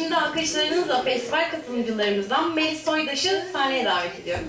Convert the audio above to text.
Şimdi alkışlarınızla festival katılımcılarımızdan Melis Soydaş'ı sahneye davet ediyorum.